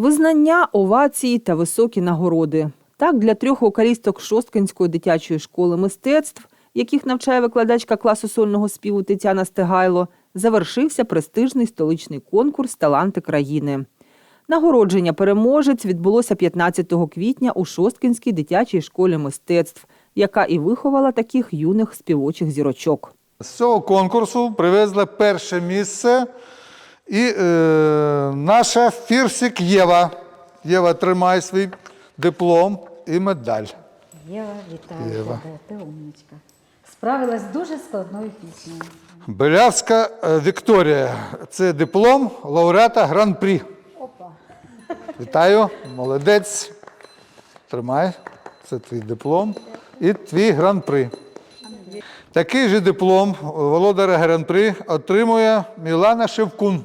Визнання, овації та високі нагороди. Так, для трьох вокалісток Шосткинської дитячої школи мистецтв, яких навчає викладачка класу сольного співу Тетяна Стегайло, завершився престижний столичний конкурс Таланти країни. Нагородження переможець відбулося 15 квітня у Шосткинській дитячій школі мистецтв, яка і виховала таких юних співочих зірочок. З цього конкурсу привезли перше місце і е, наша Фірсик Єва. Єва, тримай свій диплом і медаль. Єва, вітаю Єва. тебе, ти умничка. Справилась з дуже складною піснею. Белявська е, Вікторія. Це диплом лауреата Гран-прі. Опа. Вітаю, молодець. Тримай. Це твій диплом і твій гран-при. Такий же диплом володаря гран-при отримує Мілана Шевкун.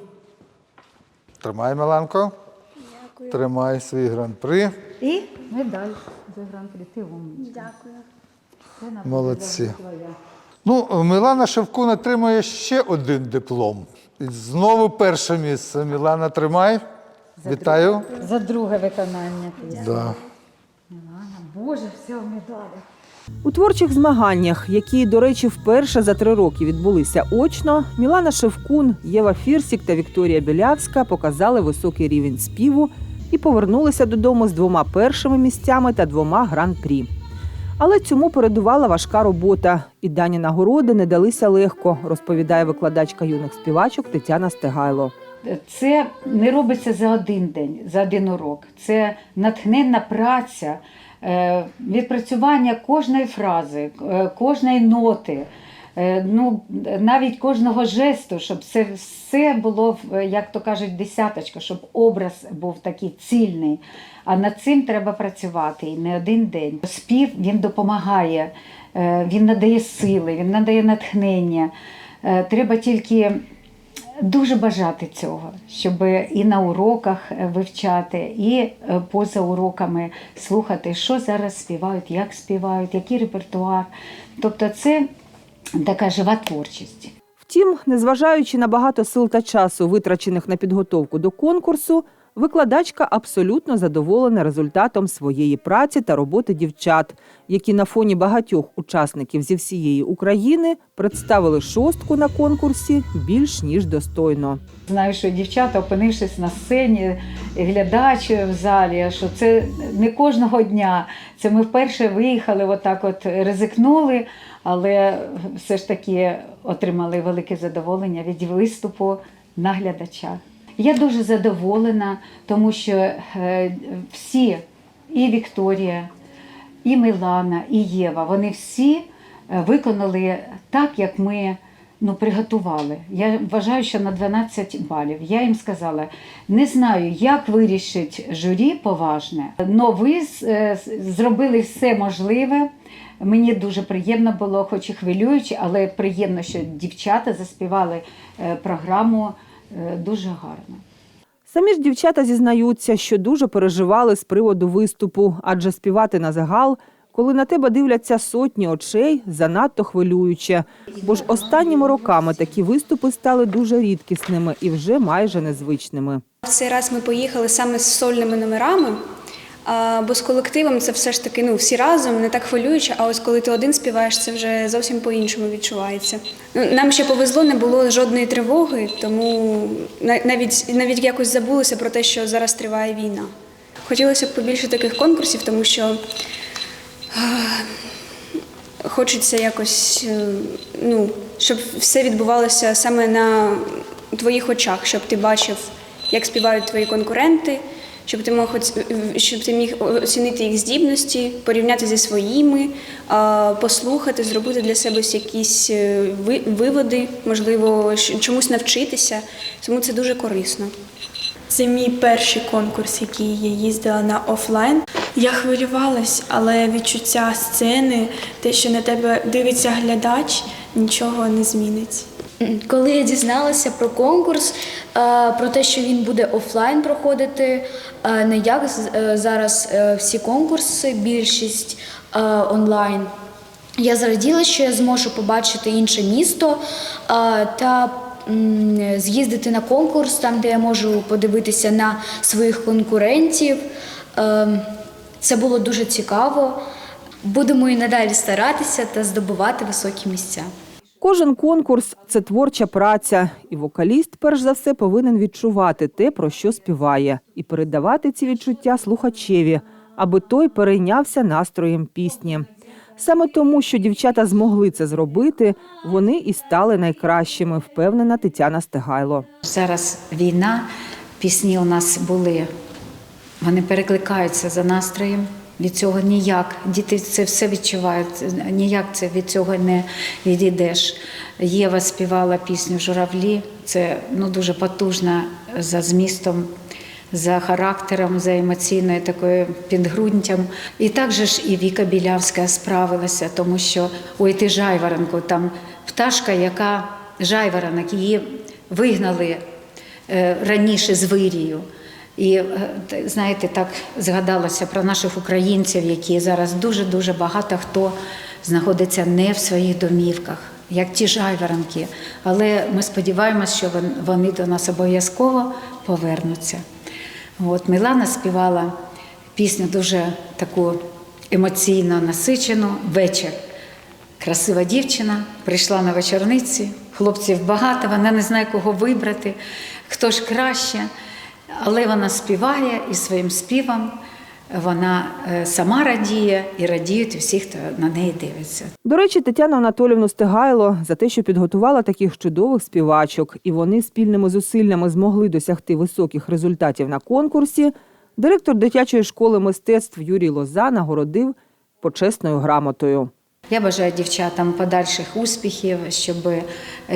Тримай, Міланко. Дякую. Тримай свій гран-при. І медаль за гран-прі. Ти умничка. Дякую. Молодці. Ну, Мілана Шевкун отримує ще один диплом. І знову перше місце. Мілана, тримай. Вітаю. За друге виконання. Да. Мілана, Боже, все в медалях. У творчих змаганнях, які, до речі, вперше за три роки відбулися очно, Мілана Шевкун, Єва Фірсік та Вікторія Білявська показали високий рівень співу і повернулися додому з двома першими місцями та двома гран-прі. Але цьому передувала важка робота, і дані нагороди не далися легко, розповідає викладачка юних співачок Тетяна Стегайло. Це не робиться за один день, за один урок. Це натхненна праця, відпрацювання кожної фрази, е, кожної ноти, е, ну, навіть кожного жесту, щоб це все було, як то кажуть, десяточка, щоб образ був такий цільний. А над цим треба працювати і не один день. Спів він допомагає, е, він надає сили, він надає натхнення. Е, Треба тільки дуже бажати цього, щоб і на уроках вивчати, і е, поза уроками слухати, що зараз співають, як співають, який репертуар. Тобто це така жива творчість. Втім, незважаючи на багато сил та часу, витрачених на підготовку до конкурсу, викладачка абсолютно задоволена результатом своєї праці та роботи дівчат, які на фоні багатьох учасників зі всієї України представили шостку на конкурсі більш ніж достойно. Знаю, що дівчата, опинившись на сцені, глядач в залі, що це не кожного дня. Це ми вперше виїхали, отак от ризикнули, але все ж таки отримали велике задоволення від виступу на глядачах. Я дуже задоволена, тому що е, всі, і Вікторія, і Милана, і Єва, вони всі е, виконали так, як ми ну, приготували. Я вважаю, що на 12 балів. Я їм сказала, не знаю, як вирішить журі поважне, але ви е, зробили все можливе. Мені дуже приємно було, хоч і хвилююче, але приємно, що дівчата заспівали програму дуже гарно. Самі ж дівчата зізнаються, що дуже переживали з приводу виступу, адже співати на загал, коли на тебе дивляться сотні очей, занадто хвилююче. Бо ж останніми роками такі виступи стали дуже рідкісними і вже майже незвичними. В цей раз ми поїхали саме з сольними номерами, а, бо з колективом це все ж таки ну, всі разом, не так хвилююче, а ось коли ти один співаєш, це вже зовсім по-іншому відчувається. Ну, Нам ще повезло, не було жодної тривоги, тому на- навіть, навіть якось забулося про те, що зараз триває війна. Хотілося б побільше таких конкурсів, тому що хочеться якось, е, ну, щоб все відбувалося саме на твоїх очах, щоб ти бачив, як співають твої конкуренти, щоб ти мог щоб ти міг оцінити їх здібності, порівняти зі своїми, послухати, зробити для себе якісь е, виводи, можливо, чомусь навчитися. Тому це дуже корисно. Це мій перший конкурс, який я їздила на офлайн. Я хвилювалась, але відчуття сцени, те, що на тебе дивиться глядач, нічого не змінить. Коли я дізналася про конкурс, е, про те, що він буде офлайн проходити, е, не як е, зараз всі конкурси, більшість онлайн. Я зраділа, що я зможу побачити інше місто та з'їздити на конкурс, там, де я можу подивитися на своїх конкурентів. Це було дуже цікаво. Будемо і надалі старатися та здобувати високі місця. Кожен конкурс це творча праця, і вокаліст, перш за все, повинен відчувати те, про що співає, і передавати ці відчуття слухачеві, аби той перейнявся настроєм пісні. Саме тому, що дівчата змогли це зробити, вони і стали найкращими, впевнена Тетяна Стегайло. Зараз війна, пісні у нас були, вони перекликаються за настроєм. Від цього ніяк. Діти це все відчувають, ніяк це від цього не відійдеш. Єва співала пісню Журавлі. Це ну, дуже потужна за змістом, за характером, за емоційною такою підґрунтям. І також ж і Віка Білявська справилася, тому що ой ти жайворонку, там пташка, яка жайворонок, її вигнали е, раніше з вирію. І е, знаєте, так згадалося про наших українців, які зараз дуже дуже багато хто знаходиться не в своїх домівках, як ті жайворонки. Але ми сподіваємося, що вони до нас обов'язково повернуться. От Мілана співала пісню дуже таку емоційно насичену вечір. Красива дівчина прийшла на вечорниці, хлопців багато, вона не знає, кого вибрати, хто ж краще. Але вона співає і своїм співом вона е, сама радіє і радіють усі, хто на неї дивиться. До речі, Тетяна Анатолівну Стегайло за те, що підготувала таких чудових співачок, і вони спільними зусиллями змогли досягти високих результатів на конкурсі. Директор дитячої школи мистецтв Юрій Лоза нагородив почесною грамотою. Я бажаю дівчатам подальших успіхів, щоб е,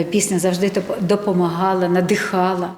пісня завжди доп- допомагала, надихала.